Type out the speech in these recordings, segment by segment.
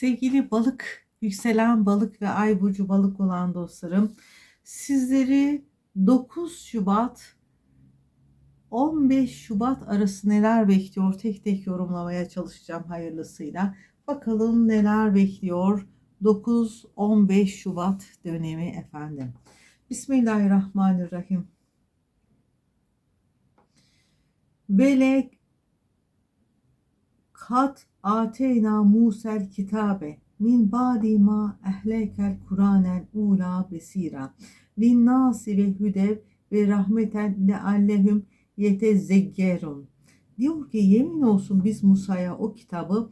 Sevgili balık, yükselen balık ve ay burcu balık olan dostlarım, sizleri 9 Şubat 15 Şubat arası neler bekliyor tek tek yorumlamaya çalışacağım hayırlısıyla. Bakalım neler bekliyor 9-15 Şubat dönemi efendim. Bismillahirrahmanirrahim. Belek kat ateyna Musel kitabe min ba'di ma ehlekel Kur'anel ula besira linnâsi ve hüdev ve rahmeten leallehum yetezeggerun. Diyor ki yemin olsun biz Musa'ya o kitabı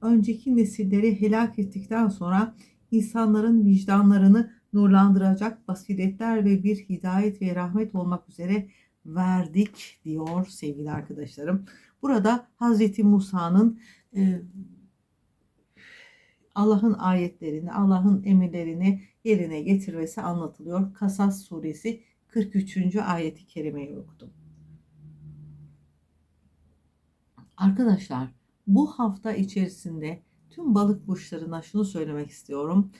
önceki nesilleri helak ettikten sonra insanların vicdanlarını nurlandıracak basiretler ve bir hidayet ve rahmet olmak üzere verdik diyor sevgili arkadaşlarım. Burada Hazreti Musa'nın e, Allah'ın ayetlerini, Allah'ın emirlerini yerine getirmesi anlatılıyor. Kasas suresi 43. ayeti kerimeyi okudum. Arkadaşlar bu hafta içerisinde tüm balık burçlarına şunu söylemek istiyorum.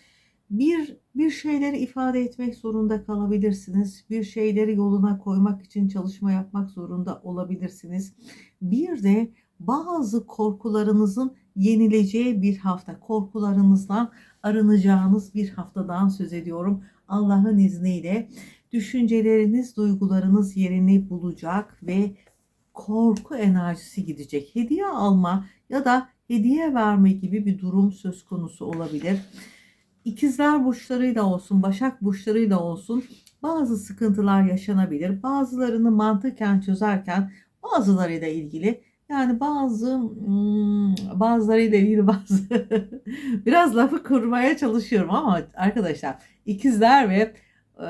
Bir bir şeyleri ifade etmek zorunda kalabilirsiniz. Bir şeyleri yoluna koymak için çalışma yapmak zorunda olabilirsiniz. Bir de bazı korkularınızın yenileceği bir hafta, korkularınızdan arınacağınız bir haftadan söz ediyorum. Allah'ın izniyle düşünceleriniz, duygularınız yerini bulacak ve korku enerjisi gidecek. Hediye alma ya da hediye verme gibi bir durum söz konusu olabilir. İkizler burçlarıyla olsun, Başak burçlarıyla olsun bazı sıkıntılar yaşanabilir. Bazılarını mantıken çözerken bazılarıyla ilgili yani bazı hmm, bazılarıyla ilgili bazı biraz lafı kurmaya çalışıyorum ama arkadaşlar ikizler ve e,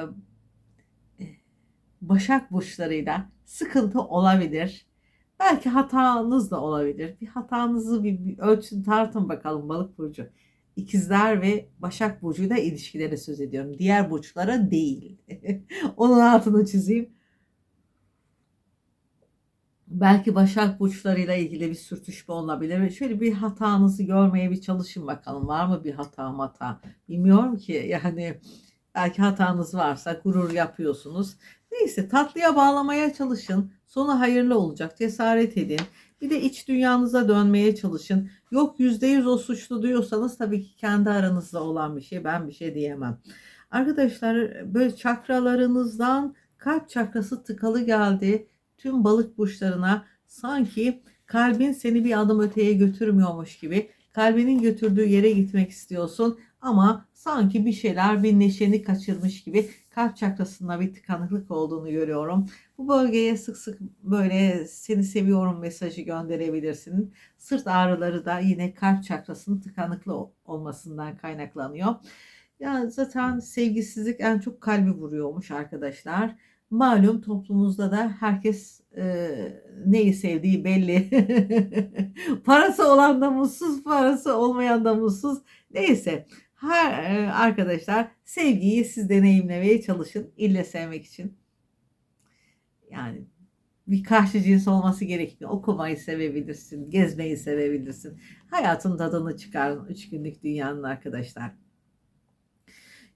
Başak burçlarıyla sıkıntı olabilir. Belki hatanız da olabilir. Bir hatanızı bir, bir ölçün tartın bakalım balık burcu. İkizler ve Başak burcuyla ilişkilere söz ediyorum. Diğer burçlara değil. Onun altını çizeyim. Belki Başak burçlarıyla ilgili bir sürtüşme olabilir. Şöyle bir hatanızı görmeye bir çalışın bakalım. Var mı bir hata hata? Bilmiyorum ki yani belki hatanız varsa gurur yapıyorsunuz. Neyse tatlıya bağlamaya çalışın. Sonu hayırlı olacak. Cesaret edin. Bir de iç dünyanıza dönmeye çalışın. Yok yüzde yüz o suçlu diyorsanız tabii ki kendi aranızda olan bir şey. Ben bir şey diyemem. Arkadaşlar böyle çakralarınızdan kalp çakrası tıkalı geldi. Tüm balık burçlarına sanki kalbin seni bir adım öteye götürmüyormuş gibi. Kalbinin götürdüğü yere gitmek istiyorsun ama sanki bir şeyler bir neşeni kaçırmış gibi kalp çakrasında bir tıkanıklık olduğunu görüyorum. Bu bölgeye sık sık böyle seni seviyorum mesajı gönderebilirsin. Sırt ağrıları da yine kalp çakrasının tıkanıklı olmasından kaynaklanıyor. Yani zaten sevgisizlik en çok kalbi vuruyormuş arkadaşlar. Malum toplumumuzda da herkes e, neyi sevdiği belli. parası olan da mutsuz, parası olmayan da mutsuz. Neyse her e, arkadaşlar sevgiyi siz deneyimlemeye çalışın. İlle sevmek için. Yani bir karşı cins olması gerekmiyor. Okumayı sevebilirsin, gezmeyi sevebilirsin. Hayatın tadını çıkarın. Üç günlük dünyanın arkadaşlar.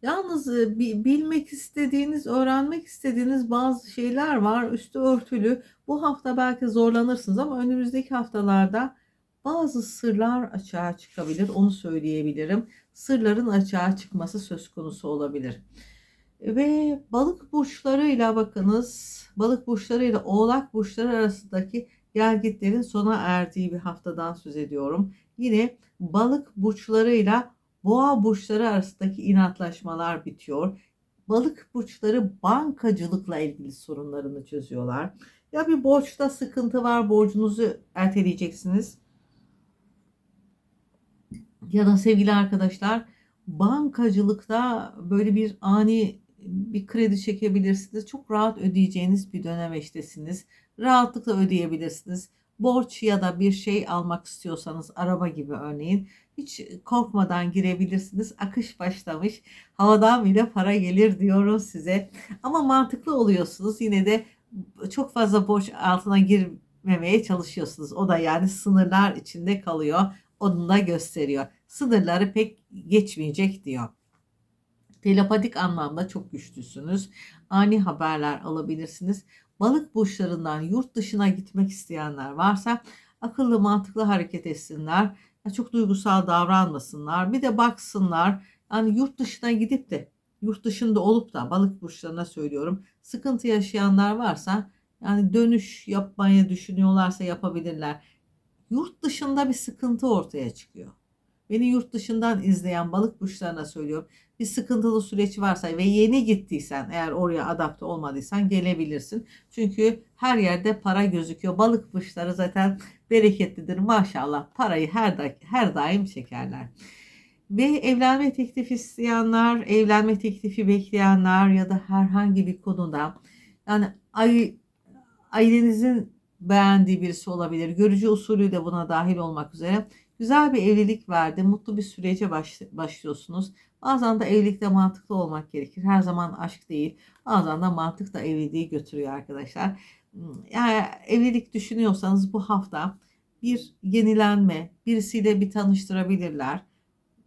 Yalnız e, bilmek istediğiniz, öğrenmek istediğiniz bazı şeyler var. Üstü örtülü. Bu hafta belki zorlanırsınız ama önümüzdeki haftalarda bazı sırlar açığa çıkabilir. Onu söyleyebilirim. Sırların açığa çıkması söz konusu olabilir. Ve balık burçlarıyla bakınız, balık burçlarıyla oğlak burçları arasındaki gelgitlerin sona erdiği bir haftadan söz ediyorum. Yine balık burçlarıyla boğa burçları arasındaki inatlaşmalar bitiyor. Balık burçları bankacılıkla ilgili sorunlarını çözüyorlar. Ya bir borçta sıkıntı var, borcunuzu erteleyeceksiniz ya da sevgili arkadaşlar bankacılıkta böyle bir ani bir kredi çekebilirsiniz. Çok rahat ödeyeceğiniz bir dönemeçtesiniz. Rahatlıkla ödeyebilirsiniz. Borç ya da bir şey almak istiyorsanız araba gibi örneğin hiç korkmadan girebilirsiniz. Akış başlamış. Havadan bile para gelir diyorum size. Ama mantıklı oluyorsunuz. Yine de çok fazla borç altına girmemeye çalışıyorsunuz. O da yani sınırlar içinde kalıyor. Onu da gösteriyor. Sınırları pek geçmeyecek diyor. Telepatik anlamda çok güçlüsünüz. Ani haberler alabilirsiniz. Balık burçlarından yurt dışına gitmek isteyenler varsa akıllı mantıklı hareket etsinler. Çok duygusal davranmasınlar. Bir de baksınlar. Yani yurt dışına gidip de yurt dışında olup da balık burçlarına söylüyorum. Sıkıntı yaşayanlar varsa yani dönüş yapmayı düşünüyorlarsa yapabilirler. Yurt dışında bir sıkıntı ortaya çıkıyor. Beni yurt dışından izleyen balık burçlarına söylüyorum. Bir sıkıntılı süreç varsa ve yeni gittiysen eğer oraya adapte olmadıysan gelebilirsin. Çünkü her yerde para gözüküyor. Balık burçları zaten bereketlidir maşallah. Parayı her, da, her daim çekerler. Ve evlenme teklifi isteyenler, evlenme teklifi bekleyenler ya da herhangi bir konuda yani ailenizin beğendiği birisi olabilir. Görücü usulü de buna dahil olmak üzere güzel bir evlilik verdi. Mutlu bir sürece baş, başlıyorsunuz. Bazen de evlilikte mantıklı olmak gerekir. Her zaman aşk değil. Bazen de mantık da evliliği götürüyor arkadaşlar. Yani evlilik düşünüyorsanız bu hafta bir yenilenme, birisiyle bir tanıştırabilirler.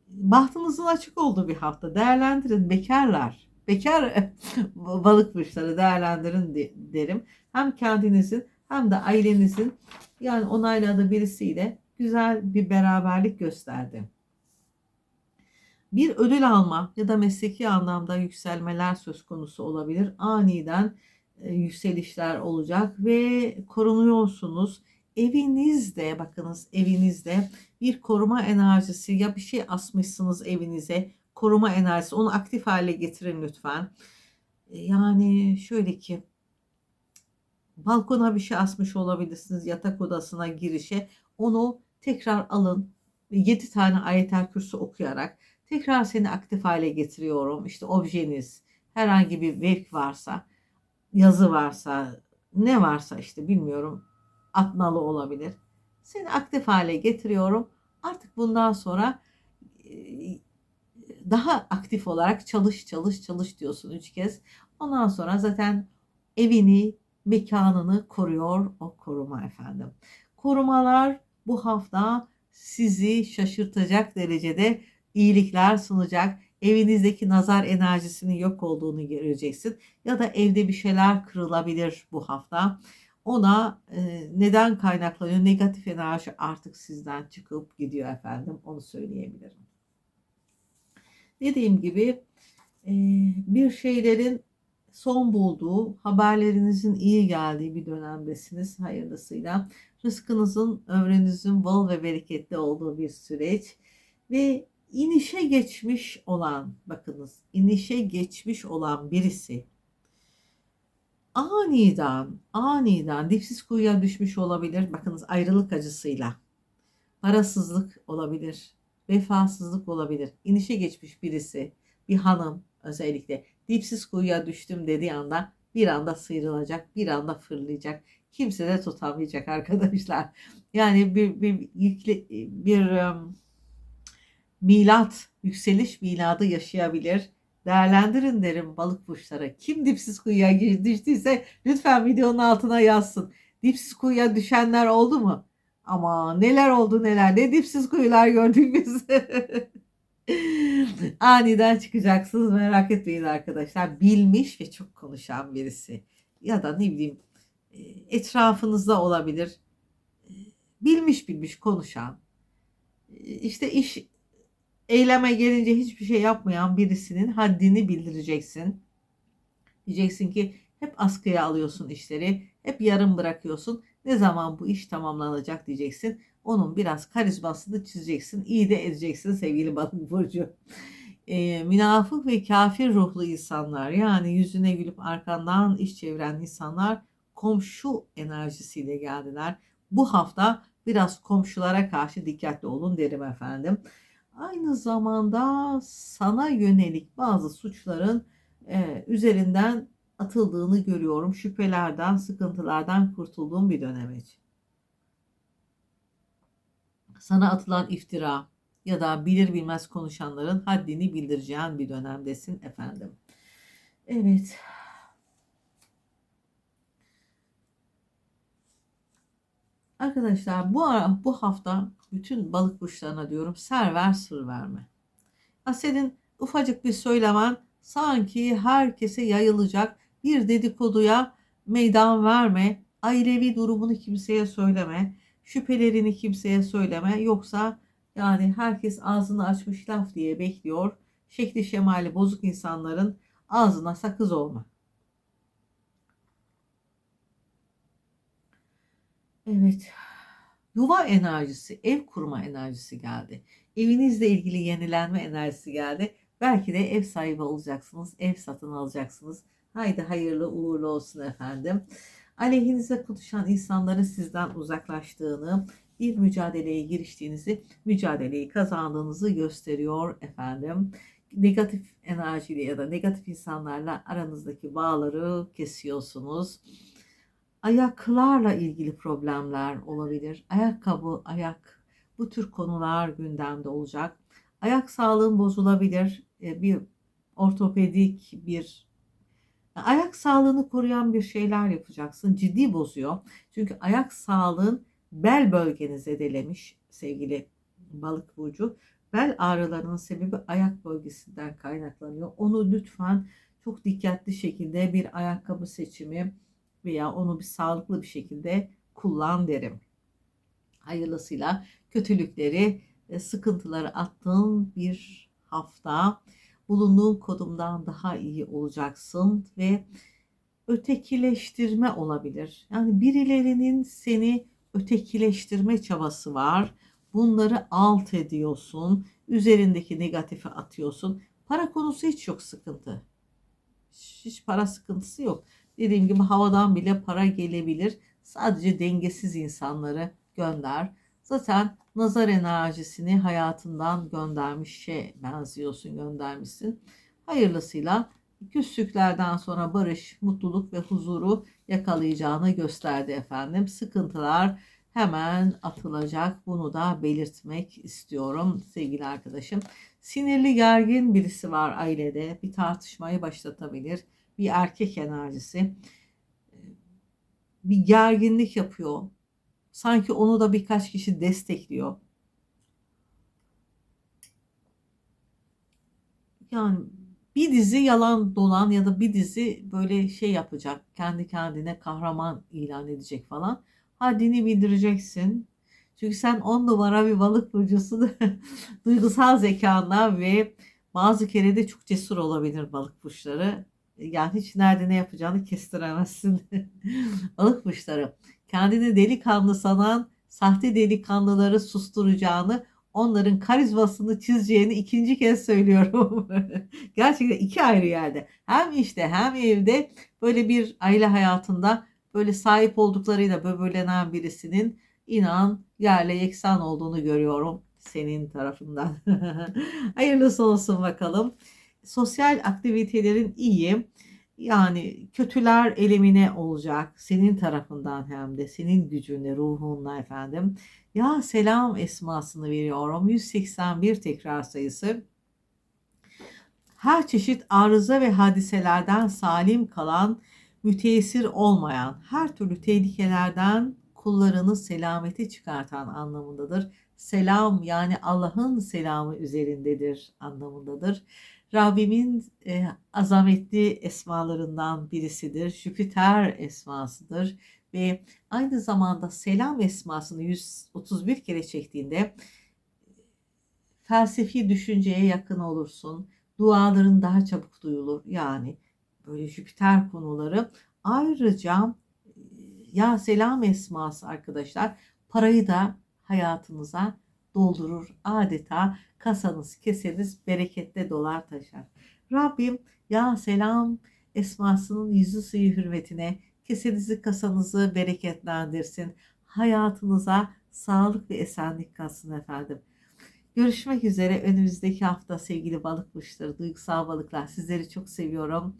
Bahtınızın açık olduğu bir hafta. Değerlendirin bekarlar. Bekar balık burçları değerlendirin derim. Hem kendinizin hem de ailenizin yani onayladığı birisiyle güzel bir beraberlik gösterdi. Bir ödül alma ya da mesleki anlamda yükselmeler söz konusu olabilir. Aniden e, yükselişler olacak ve korunuyorsunuz. Evinizde bakınız evinizde bir koruma enerjisi ya bir şey asmışsınız evinize koruma enerjisi onu aktif hale getirin lütfen. E, yani şöyle ki balkona bir şey asmış olabilirsiniz yatak odasına girişe onu tekrar alın 7 tane ayetel kürsü okuyarak tekrar seni aktif hale getiriyorum. İşte objeniz herhangi bir vevk varsa yazı varsa ne varsa işte bilmiyorum atnalı olabilir. Seni aktif hale getiriyorum. Artık bundan sonra daha aktif olarak çalış çalış çalış diyorsun üç kez. Ondan sonra zaten evini, mekanını koruyor o koruma efendim. Korumalar bu hafta sizi şaşırtacak derecede iyilikler sunacak. Evinizdeki nazar enerjisinin yok olduğunu göreceksin. Ya da evde bir şeyler kırılabilir bu hafta. Ona e, neden kaynaklanıyor? Negatif enerji artık sizden çıkıp gidiyor efendim. Onu söyleyebilirim. Dediğim gibi e, bir şeylerin son bulduğu, haberlerinizin iyi geldiği bir dönemdesiniz hayırlısıyla. Rızkınızın, ömrünüzün bol ve bereketli olduğu bir süreç ve inişe geçmiş olan, bakınız inişe geçmiş olan birisi aniden, aniden dipsiz kuyuya düşmüş olabilir. Bakınız ayrılık acısıyla. Parasızlık olabilir, vefasızlık olabilir. İnişe geçmiş birisi, bir hanım özellikle dipsiz kuyuya düştüm dediği anda bir anda sıyrılacak, bir anda fırlayacak. Kimse de tutamayacak arkadaşlar. Yani bir bir yükle, bir um, milat, yükseliş miladı yaşayabilir. Değerlendirin derim balık burçları. Kim dipsiz kuyuya düştüyse lütfen videonun altına yazsın. Dipsiz kuyuya düşenler oldu mu? Ama neler oldu neler. Ne dipsiz kuyular gördük biz. Aniden çıkacaksınız merak etmeyin arkadaşlar. Bilmiş ve çok konuşan birisi. Ya da ne bileyim etrafınızda olabilir. E, bilmiş bilmiş konuşan. E, işte iş eyleme gelince hiçbir şey yapmayan birisinin haddini bildireceksin. Diyeceksin ki hep askıya alıyorsun işleri, hep yarım bırakıyorsun. Ne zaman bu iş tamamlanacak diyeceksin. Onun biraz karizmasını çizeceksin. iyi de edeceksin sevgili balık burcu. E, münafık ve kafir ruhlu insanlar yani yüzüne gülüp arkandan iş çeviren insanlar komşu enerjisiyle geldiler. Bu hafta biraz komşulara karşı dikkatli olun derim efendim. Aynı zamanda sana yönelik bazı suçların e, üzerinden atıldığını görüyorum. Şüphelerden, sıkıntılardan kurtulduğum bir dönemeç. Sana atılan iftira ya da bilir bilmez konuşanların haddini bildireceğin bir dönemdesin efendim. Evet. Arkadaşlar bu ara, bu hafta bütün balık burçlarına diyorum ser ver sır verme. Ya senin ufacık bir söylemen sanki herkese yayılacak bir dedikoduya meydan verme. Ailevi durumunu kimseye söyleme. Şüphelerini kimseye söyleme. Yoksa yani herkes ağzını açmış laf diye bekliyor. Şekli şemali bozuk insanların ağzına sakız olma. Evet. Yuva enerjisi, ev kurma enerjisi geldi. Evinizle ilgili yenilenme enerjisi geldi. Belki de ev sahibi olacaksınız, ev satın alacaksınız. Haydi hayırlı uğurlu olsun efendim. Aleyhinize konuşan insanların sizden uzaklaştığını, bir mücadeleye giriştiğinizi, mücadeleyi kazandığınızı gösteriyor efendim. Negatif enerjiyle ya da negatif insanlarla aranızdaki bağları kesiyorsunuz ayaklarla ilgili problemler olabilir. Ayakkabı, ayak bu tür konular gündemde olacak. Ayak sağlığın bozulabilir. E, bir ortopedik bir ayak sağlığını koruyan bir şeyler yapacaksın. Ciddi bozuyor. Çünkü ayak sağlığın bel bölgeni zedelemiş sevgili balık burcu. Bel ağrılarının sebebi ayak bölgesinden kaynaklanıyor. Onu lütfen çok dikkatli şekilde bir ayakkabı seçimi, veya onu bir sağlıklı bir şekilde kullan derim. Hayırlısıyla kötülükleri, sıkıntıları attığın bir hafta bulunduğun kodumdan daha iyi olacaksın ve ötekileştirme olabilir. Yani birilerinin seni ötekileştirme çabası var. Bunları alt ediyorsun. Üzerindeki negatifi atıyorsun. Para konusu hiç yok sıkıntı. Hiç para sıkıntısı yok. Dediğim gibi havadan bile para gelebilir. Sadece dengesiz insanları gönder. Zaten nazar enerjisini hayatından göndermişe benziyorsun, göndermişsin. Hayırlısıyla küslüklerden sonra barış, mutluluk ve huzuru yakalayacağını gösterdi efendim. Sıkıntılar hemen atılacak. Bunu da belirtmek istiyorum sevgili arkadaşım. Sinirli gergin birisi var ailede. Bir tartışmayı başlatabilir bir erkek enerjisi bir gerginlik yapıyor. Sanki onu da birkaç kişi destekliyor. Yani bir dizi yalan dolan ya da bir dizi böyle şey yapacak. Kendi kendine kahraman ilan edecek falan. Haddini bildireceksin. Çünkü sen on numara bir balık burcusun. Duygusal zekanla ve bazı kere de çok cesur olabilir balık burçları yani hiç nerede ne yapacağını kestiremezsin. Balık burçları kendini delikanlı sanan sahte delikanlıları susturacağını onların karizmasını çizeceğini ikinci kez söylüyorum. Gerçekten iki ayrı yerde. Hem işte hem evde böyle bir aile hayatında böyle sahip olduklarıyla böbürlenen birisinin inan yerle yeksan olduğunu görüyorum senin tarafından. Hayırlısı olsun bakalım sosyal aktivitelerin iyi. Yani kötüler elemine olacak senin tarafından hem de senin gücünle, ruhunla efendim. Ya selam esmasını veriyorum. 181 tekrar sayısı. Her çeşit arıza ve hadiselerden salim kalan, müteessir olmayan, her türlü tehlikelerden kullarını selamete çıkartan anlamındadır. Selam yani Allah'ın selamı üzerindedir anlamındadır. Rabbimin e, azametli esmalarından birisidir. Jüpiter esmasıdır ve aynı zamanda selam esmasını 131 kere çektiğinde felsefi düşünceye yakın olursun. Duaların daha çabuk duyulur. Yani böyle Jüpiter konuları. Ayrıca ya selam esması arkadaşlar parayı da hayatınıza doldurur. Adeta kasanız, keseniz bereketle dolar taşar. Rabbim ya selam esmasının yüzü suyu hürmetine kesenizi kasanızı bereketlendirsin. Hayatınıza sağlık ve esenlik kalsın efendim. Görüşmek üzere önümüzdeki hafta sevgili balık burçları, duygusal balıklar. Sizleri çok seviyorum.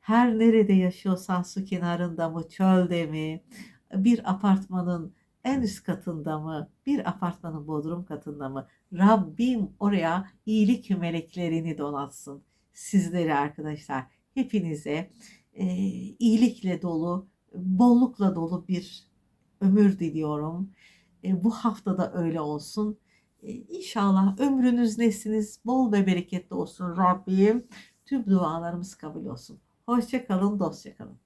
Her nerede yaşıyorsan su kenarında mı, çölde mi, bir apartmanın en üst katında mı, bir apartmanın bodrum katında mı Rabbim oraya iyilik meleklerini donatsın. Sizleri arkadaşlar hepinize e, iyilikle dolu, bollukla dolu bir ömür diliyorum. E, bu haftada öyle olsun. E, İnşallah ömrünüz nesliniz bol ve bereketli olsun Rabbim. Tüm dualarımız kabul olsun. Hoşça kalın, dostça kalın.